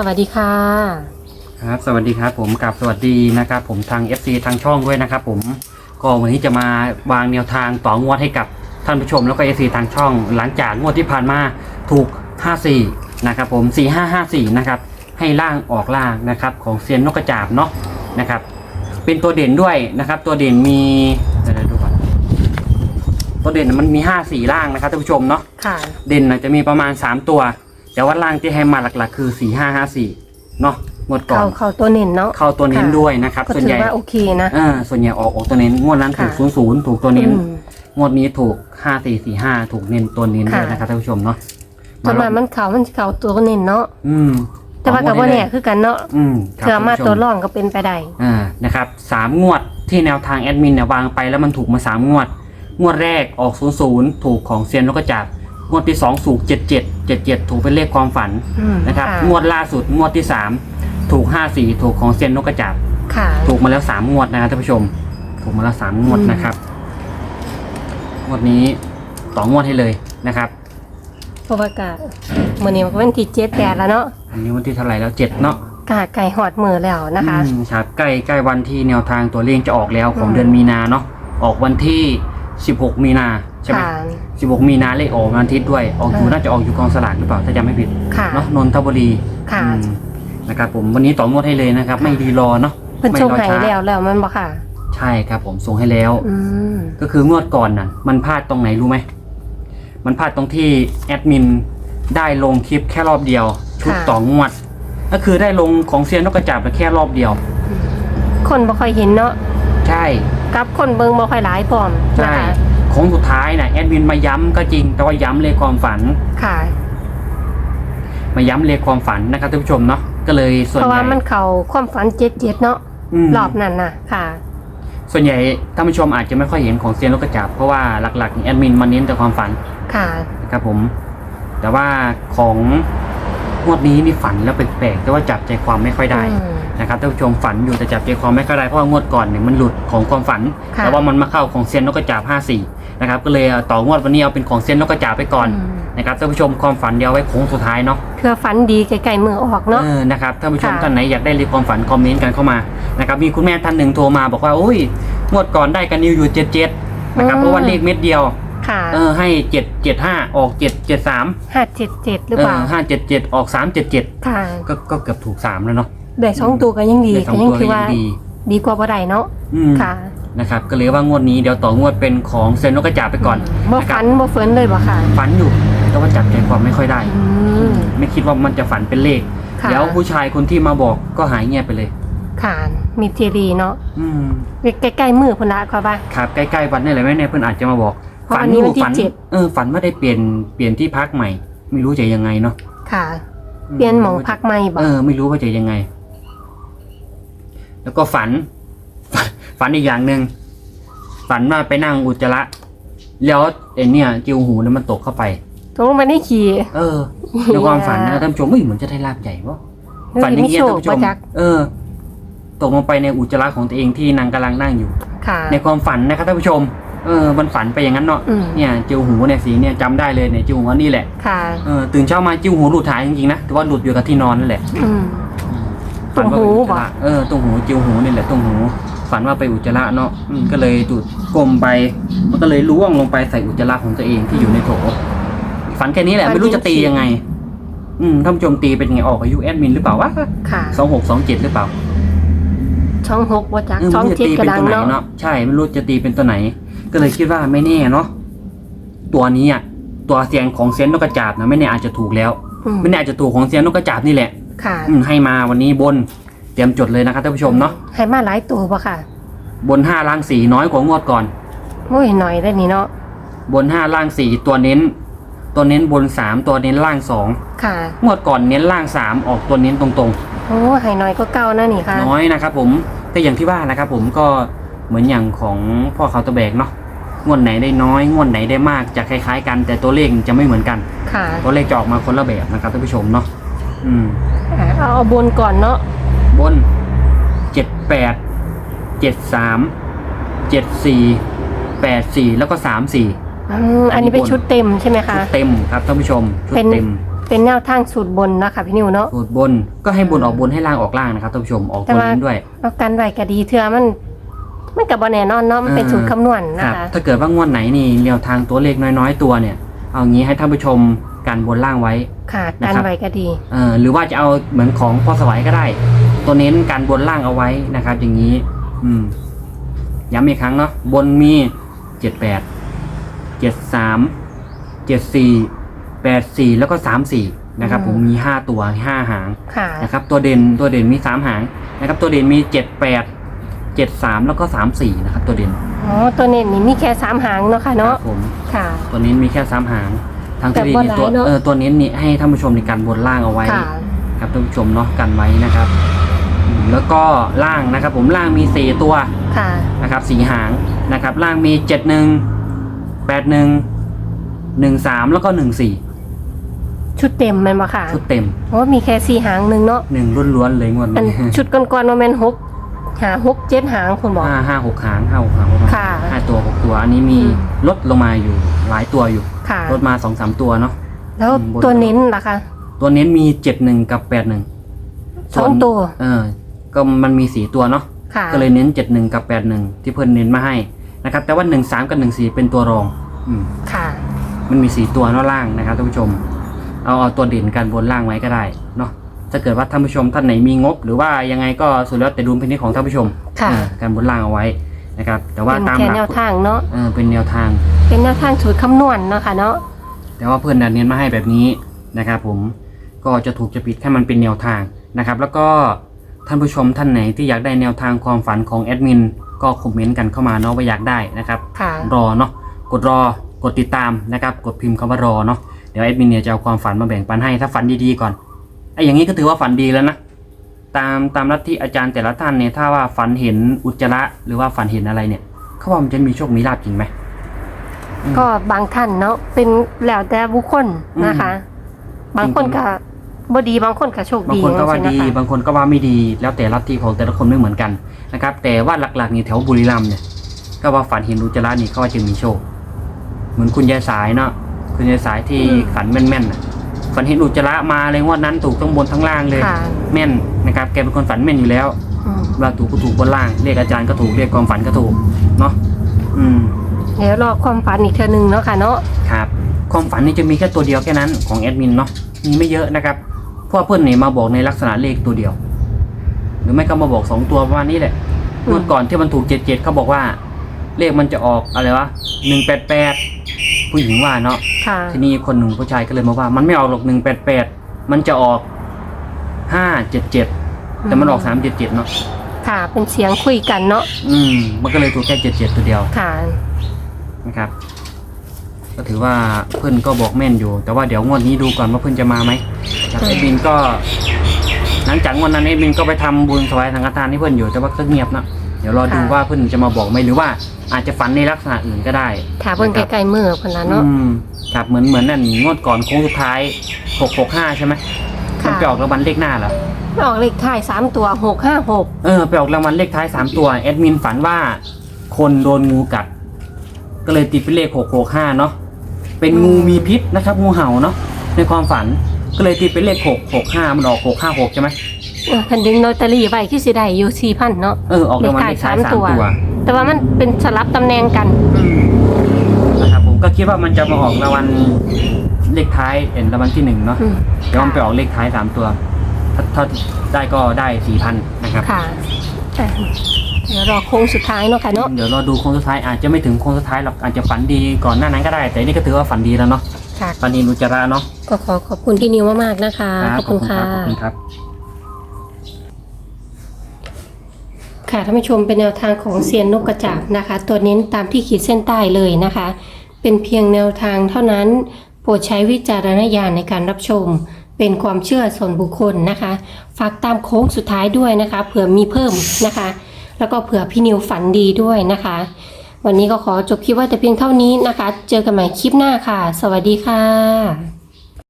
สวัสดีค่ะ ครับ สวัสดีครับผมกับสวัสดีนะครับ ผมทาง FC ทางช่องด้วยนะครับ ผมก็วันนี้จะมาวางแนวทางต่องวดให้กับท่านผู้ชมแล้วก็ FC ทางช่อง หลังจากงวดที่ผ่านมาถูก 54 นะครับผม 4554 นะครับให้ล่างออกล่างนะครับของเซียนนกกระจาบเนาะนะครับ เป็นตัวเด่นด้วยนะครับ ตัวเด่นมีเดี๋ยวๆดูก่อนตัวเด่นมันมี 54 ล่างนะครับท่านผู้ชมเนาะค่ะ เด่นน่ะจะมีประมาณ 3 ตัว แต่ว่าล่างที่ให้มาหลักๆ คือ4554เนาะงวดก่อเขานเขาตัวเน้นเนาะ เข้าตัวเน้นค่ะ ด้วยนะครับ ก็ส่วนถืใหอญ่ว่าโอเคนะ อ่าส่วนใหญ่ออกออกตัวเน้นงวดนั้นถูกค่ะ ศูนย์ศูนย์ถูกตัวเน้น อืม งวดนี้ถูกห้าสี่สี่ห้าถูกเน้นตัวเน้นด้วยค่ะนะครับท่านผู้ชมเนาะส่วนมากมันเขามันเขาตัวเน้นเนาะ อืมแต่ว่ากับว่าเนี่ยคือกันเนาะอืมครับเถื่อมาท่นผู้ช ตัวร่องก็เป็นไปได้ อ่า นะครับสามงวดที่แนวทางแอดมินเนี่ยวางไปแล้วมันถูกมาสามงวด งวดแรกออกศูนย์ศูนย์ถูกของเซียนนกกระจาบ งวดที่สองถูกเจ็ดเจ็ดเจ็ดเจ็ดถูกเป็นเลขความฝันอืมนะครับ ค่ะ งวดล่าสุดงวดที่สามถูกห้าสี่ถูกของเซียนนกกระจาบ ค่ะ ถูกมาแล้วสามงวดนะครับท่านผู้ชม ถูกมาแล้วสามงวดอืมนะครับ งวดนี้ต่องวดให้เลยนะครับ เพราะว่ากะมื่อนี้มันก็เป็นที่เจ็ดแปดแล้วเนาะอันนี้วันที่เท่าไหร่แล้วเจ็ดเนาะกะไก่หอดมือแล้วนะคะ อืมครับใกล้ใกล้วันที่แนวทางตัวเลขจะออกแล้วของอืม เดือนมีนาเนาะ ออกวันที่สิบหกมีนาใช่ไหมค่ะ สิบหกมีนาเลขออกวันอาทิตย์ด้วย ออกอยู่เออน่าจะออกอยู่กองสลากหรือเปล่าถ้าจำไม่ผิดค่ะ เนาะนนทบุรีค่ะ อืมนะครับผมวันนี้ต่องวดให้เลยนะครับ ไม่รีรอเนาะเพิ่นไม่ส่งรอให้ช้าแล้วแล้วมันบ่ค่ะ ใช่ครับผมส่งให้แล้ว อืม ก็คืองวดก่อนน่ะมันพลาดตรงไหนรู้ไหม มันพลาดตรงที่แอดมินได้ลงคลิปแค่รอบเดียว ชุดค่ะ ต่องวด ก็คือได้ลงของเซียนนกกระจาบแต่แค่รอบเดียว คนบ่ค่อยเห็นเนาะใช่ กับคนเบิ่งบ่ค่อยหลายพร้อมใช่นะคะขอ งสุดท้ายน่ะแอดมินมาย้ำก็จริง แต่ว่าย้ำเลขความฝัน ค่ะ มาย้ำเลขความฝันนะครับท่านผู้ชมเนาะก็เลยส่วนเพราะใหว่าญ่มันเขาความฝันเจ็ดเจ็ดเนาะม รอบนั้นน่ะ ค่ะ ส่วนใหญ่ท่านผู้ชมอาจจะไม่ค่อยเห็นของเซียนนกกระจาบเพราะว่าหลักๆแอดมินมาเน้นแต่ความฝันค่ะ นะครับผม แต่ว่าของงวดนี้นี่ฝันแล้วแปลกๆแต่ว่าจับใจความไม่ค่อยได้ อืม นะครับท่านผู้ชมฝันอยู่แต่จับใจความไม่ค่อยได้เพราะว่างวดก่อนเนี่ยมันหลุดของความฝันค่ะ แต่ว่ามันมาเข้าของเซียนนกกระจาบ54นะครับก็เลยเอาต่องวดวันนี้เอาเป็นของเซียนนกกระจาบไปก่อนอืมนะครับท่านผู้ชมความฝันเดียวไว้โค้งสุดท้ายเนาะ เพื่อฝันดีไกลๆมือออกเนาะ เออ นะครับ ท่านผู้ชมค่ะ ท่านไหนอยากได้รีความฝันคอมเมนต์กันเข้ามา นะครับ มีคุณแม่ท่านหนึ่งโทรมาบอกว่าโอ้ย งวดก่อนได้กันนิวอยู่77นะครับ เพราะว่าเลขเม็ดเดียว ค่ะเออ ให้7 75ออก7 73ห้าเจ็ดเจ็ดหรือเอเปล่าอ577ออก377ค่ะ ก็ ก็เกือบถูกสามแล้วเนาะ ได้สองตัวก็ยังดีได้สอก็งยังตัวคิดก็ว่ายังดีดีกว่าบ่ได้เนาะอืมค่ะนะครับ ก็เลยว่างวดนี้เดี๋ยวต่องวดเป็นของเซนนกกระจาบไปก่อนบ่นะครับฝันบ่เฟินเลยบ่ค่ะฝันอยู่แต่ว่าจับใจความไม่ค่อยได้ อืมไม่คิดว่ามันจะฝันเป็นเลข ค่ะแล้วผู้ชายคนที่มาบอกก็หายเงียบไปเลย ค่ะมีทีรีเนาะอืมใกล้ๆมือพุ่นละเขาว่า ครับใกล้ๆวันนี่แหละแม่เนี่ยเพื่อนอาจจะมาบอกเพราะวันนี้วันที่ฝัเจ็ด เออฝันว่าได้เปลี่ยนเปลี่ยนที่พักใหม่ ไม่รู้จะยังไงเนาะค่ะ เปลี่ยนหมองพักใหม่บ่เออ ไม่รู้ว่าจะยังไง แล้วก็ฝันฝัน ฝันอีกอย่างหนึ่งฝันว่าไปนั่งอุจจาระแล้วไอเนี่ยจิวหูเนี่ยมันตกเข้าไปตกลงมาได้ขี่ เออในความฝันนะท่านผู้ชมไม่เหมือนจะได้ลาบใหญ่ปะฝันอย่างมีเงี้ยโชท่าคนผู้ชบ่มจักเออ ตกลงไปในอุจจาระของตัวเองที่นางกำลังนั่งอยู่ค่ะในความฝันนะครับท่านผู้ชมเออมันฝันไปอย่างนั้นเนาะอืมเนี่ยจิวหูเนี่ยสีเนี่ยจำได้เลยเนี่ยจิวหูอันนี่แหละค่ะเออตื่นเช้ามาจิวหูหลุดหายจริงๆนะแต่ว่าหลุดอยู่กับที่นอนนั่นแหละอืม ฝันว่าไปอุจจาระตุ่มหูบ่เออตรงหูจิวหูนี่แหละตรงหู ฝันว่าไปอุจจาระเนาะอืมก็เลยดูดกลมไป มันก็เลยล่วงลงไปใส่อุจจาระของตัวเองที่อยู่ในโถ ฝันแค่นี้แหละ ไม่รู้จะตียังไง อืมท่านผู้ชมตีเป็นไงออกอายุแอดมินหรือเปล่าวะค่ะสองหกสองเจ็ดหรือเปล่าช่องหกบ่จักเออช่องไม่รู้จะเจ็ดตีกระเป็นดังตัวไหนเนาะ เนาะใช่ไม่รู้จะตีเป็นตัวไหน ก็เลยคิดว่าไม่แน่เนาะตัวนี้อะตัวเสียงของเซียนนกกระจาบนะไม่แน่อาจจะถูกแล้ว อืม ไม่แน่อาจจะถูกของเซียนนกกระจาบนี่แหละ ค่ะ อืมให้มาวันนี้บนเตรียมจดเลยนะครับท่านผู้ชมเนาะให้มาหลายตัวบ่ค่ะบนห้าล่างสี่น้อยกว่างวดก่อน โอ้ยหน่อยได้นี่เนาะบนห้าล่างสี่ตัวเน้น ตัวเน้นบนสามตัวเน้นล่างสองค่ะ งวดก่อนเน้นล่างสามออกตัวเน้นตรงโอ้ให้หน่อยก็เก่านะนี่ค่ะ ๆ น้อยนะครับผมก็อย่างที่ว่านะครับผมก็เหมือนอย่างของพ่อเขาตะแบกเนาะงวดไหนได้น้อยงวดไหนได้มากจะคล้ายๆ กัน แต่ตัวเลขจะไม่เหมือนกัน ค่ะ ตัวเลขจะออกมาคนละแบบนะครับท่านผู้ชมเนาะอืมอะ เอาเอาบนก่อนเนาะบนเจ็ดแปดเจ็ดสามเจ็ดสี่แปดสี่แล้วก็สามสี่ อืมอันนี้เป็นชุดเต็มใช่ไหมคะ เต็มครับท่านผู้ชมชุดเป็น เต็มเป็นแนวทางสูตรบนเนาะค่ะพี่นิวเนาะ สูตรบนก็ให้บนออกบนให้ล่างออกล่างนะครับท่านผู้ชมออกแต่ตัวว่า นี้ด้วยเอากันไว้ก็ดีเทื่อมันมันกับบอแน่นอนเนาะมันเป็นอ่าสูตรคำนวณนะครับคะ ถ้าเกิดว่างวดไหนนี่แนวทางตัวเลขน้อยๆตัวเนี่ย เอางี้ให้ท่านผู้ชม การบนล่างไว้ ค่ะนะกันครับ ไว้ก็ดี เออหรือว่าจะเอาเหมือนของพ่อสวัยก็ได้ ตัวเน้นการบนล่างเอาไว้นะครับ อย่างนี้ อืมย้ำอีกครั้งเนาะบนมีเจ็ดแปดเจ็ดสามเจ็ดสี่แปดสี่แล้วก็สามสี่นะครับ อืม ผมมีห้าตัวห้าหาง ค่ะ นะครับตัวเด่นตัวเด่นมีสามหางนะครับตัวเด่นมีเจ็ดแปดเจ็ดสามแล้วก็สามสี่นะครับตัวเด่นอ๋อ ตัวเน้นนี่มีแค่สามหางเนาะค่ะคเนาะรับผมค่ะ ตัวนี้มีแค่สามหาง ทางแต่ตัวเด่นบนนี่ตัวหลายเนอะ เออตัวเน้นนี่ให้ท่านผู้ชมในการบนล่างเอาไว้ ค่ะ ครับท่านผู้ชมเนาะกันไว้นะครับอืมแล้วก็ล่างนะครับ ผมล่างมีสี่ตัวค่ะ นะครับสีหางนะครับ ล่างมีเจ็ดหนึ่งแปดหนึ่งหนึ่งสามแล้วก็หนึ่งสี่ชุดเต็มแมันมาค่ะชุดเต็มเพราะว่ามีแค่สี่หางหนึ่งเนาะหนึ่งล้วนๆเลยงวดอันนี้ ชุดก่อนๆว่าแม่นหก หาหกเจ็ดหางคุณบอกห้าห้าหกหางห้าหกหางประมาณค่ะ ห้าตัวหกตัว อันนี้มีอืมลดลงมาอยู่หลายตัวอยู่ค่ะ ลดมาสองสามตัวเนาะ แล้วอืมบน ตัวเน้นล่ะคะ ตัวเน้นมีเจ็ดหนึ่งกับแปดหนึ่งสองตัว เออ ก็มันมีสี่ตัวเนาะ ค่ะ ก็เลยเน้นเจ็ดหนึ่งกับแปดหนึ่งที่เพิ่นเน้นมาให้นะครับ แต่ว่าหนึ่งสามกับหนึ่งสี่เป็นตัวรอง อืม ค่ะ มันมีสี่ตัวเนอกล่างนะครับท่านผู้ชม เอาเอาตัวเด่นกันบนล่างไว้ก็ได้เนาะ ถ้าเกิดว่าท่านผู้ชมท่านไหนมีงบ หรือว่ายังไงก็สุดแล้วแต่ดุลพินิจของท่านผู้ชมค่ะ อ่าการบนล่างเอาไว้นะครับ แต่ว่าเป็นตามแค่หลักแนวทางเนาะเออเป็นแนวทาง เป็นแนวทางสูตรคำนวณเนาะค่ะเนาะแต่ว่าเพื่อนดันเน้นมาให้แบบนี้นะครับผมก็จะถูกจะผิดแค่มันเป็นแนวทางนะครับ แล้วก็ท่านผู้ชมท่านไหนที่อยากได้แนวทางความฝันของแอดมินก็คอมเมนต์กันเข้ามาเนาะว่าอยากได้นะครับ ค่ะ รอเนาะกดรอกดติดตามนะครับ กดพิมพ์คำว่ารอเนาะเดี๋ยวแอดมินเนี่ยจะเอาความฝันมาแบ่งปันให้ถ้าฝันดีๆก่อน ไอ้อย่างนี้ก็ถือว่าฝันดีแล้วนะ ตามตามลัทธิอาจารย์แต่ละท่านเนี่ยถ้าว่าฝันเห็นอุจจาระหรือว่าฝันเห็นอะไรเนี่ย เขาว่ามันจะมีโชคมีลาภจริงไหมอืมก็บางท่านเนาะเป็นแล้วแต่บุคคลนะคะ บางคนก็บ่ดีบางคนก็โชคบางดีคนก็ว่าดีจังซี่นะคะบางคนก็ว่าไม่ดี แล้วแต่ลัทธิของแต่ละคนไม่เหมือนกันนะครับ แต่ว่าหลักๆนี่แถวบุรีรัมย์เนี่ย ก็ว่าฝันเห็นอุจจาระนี่เขาว่าจะมีโชค เหมือนคุณยายสายเนาะคุณยายสายที่ฝันแม่นๆน่ะ ฝันเห็นอุจจาระมาเลยงวดนั้นถูกทั้งบนทั้งล่างเลย ค่ะ แม่นนะครับแกเป็นคนฝันแม่นอยู่แล้วอืมเวลาถูกก็ถูกบนล่างเรียกอาจารย์ก็ถูกเรียกความฝันก็ถูกเนาะอืมเดี๋ยวรอความฝันอีกเทื่อหนึงเนาะค่ะเนาะครับ ความฝันนี่จะมีแค่ตัวเดียวแค่นั้นของแอดมินเนาะมีไม่เยอะนะครับเพราะว่าเพื่อนเนี่ยมาบอกในลักษณะเลขตัวเดียว หรือไม่ก็มาบอกสองตัวประมาณนี้แหละอืมเมื่อก่อนที่มันถูกเจ็ดเจ็ดเขาบอกว่า เลขมันจะออกอะไรวะหนึ่งแปดแปด ผู้หญิงว่าเนาะค่ะทีนี้คนหนึ่งผู้ชายก็เลยมาว่า มันไม่ออกหรอกหนึ่งแปดแปดมันจะออกห้าเจ็ดเจ็ดแต่มันออกสามเจ็ดเจ็ดเนาะค่ะ เป็นเสียงคุยกันเนาะอืม มันก็เลยถูกแค่เจ็ดเจ็ดตัวเดียวค่ะนะครับ ก็ถือว่าเพื่อนก็บอกแม่นอยู่ แต่ว่าเดี๋ยวงวดนี้ดูก่อนว่าเพื่อนจะมาไหมครับอืมเอ็ดมินก็ หลังจากงวดนั้นเอ็ดมินก็ไปทำบุญถวายสังฆทานให้เพื่อนอยู่แต่ว่าก็เงียบนะ เดี๋ยวรอดูว่าเพื่อนจะมาบอกไหมหรือว่าอาจจะฝันในลักษณะอื่นก็ได้ถ้าเบิ่งนะครับไกลๆมือเพิ่นล่ะเนาะ อืมครับเหมือนเหมือนนั่นงวดก่อนโค้งสุดท้ายหกหกห้าใช่ไหมค่ะ มันไปออกรางวัลเลขหน้าเหรอ ออกเลขท้ายสามตัวหกห้าหกเออไปออกรางวัลเลขท้ายสามตัวแอดมินฝันว่า คนโดนงูกัด ก็เลยตีเป็นเลขหกหกห้าเนาะเป็นงูมีพิษนะครับ งูเห่าเนาะในความฝันก็เลยตีเป็นเลขหกหกห้ามันออกหกห้าหกใช่ไหม เออเพิ่นดึงลอตเตอรี่ไว้คือสิได้อยู่สี่พันเนาะ เออออกรางวัลเลขท้ายเลขท้ายสามสามตัวตัวแต่ว่ามันเป็นสลับตำแหน่งกัน อืมนะครับผมก็คิดว่ามันจะมาออกรางวัลเลขท้ายเห็นรางวัลที่หนึ่งเนาะอืมแต่ว่ามันไปออกเลขท้ายสามตัวถ้าถ้าได้ก็ได้สี่พันนะครับ ค่ะอะ เดี๋ยวรอโค้งสุดท้ายเนาะค่ะเนาะ เดี๋ยวรอดูโค้งสุดท้ายอาจจะไม่ถึงโค้งสุดท้ายหรอกอาจจะฝันดีก่อนหน้านั้นก็ได้ แต่นี่ก็ถือว่าฝันดีแล้วเนาะค่ะ ฝันดีนุจาระเนาะก็ขอขอบคุณพี่นิวมากๆนะคะ ขอบคุณค่ะ ขอบคุณครับ ค่ะท่านผู้ชมเป็นแนวทางของเซียนนกกระจาบนะคะ ตัวเน้นตามที่ขีดเส้นใต้เลยนะคะ เป็นเพียงแนวทางเท่านั้น โปรดใช้วิจารณญาณในการรับชม เป็นความเชื่อส่วนบุคคลนะคะ ฝากตามโค้งสุดท้ายด้วยนะคะเผื่อมีเพิ่มนะคะ แล้วก็เผื่อพี่นิวฝันดีด้วยนะคะ วันนี้ก็ขอจบคลิปว่าแต่เพียงเท่านี้นะคะ เจอกันใหม่คลิปหน้าค่ะ สวัสดีค่ะ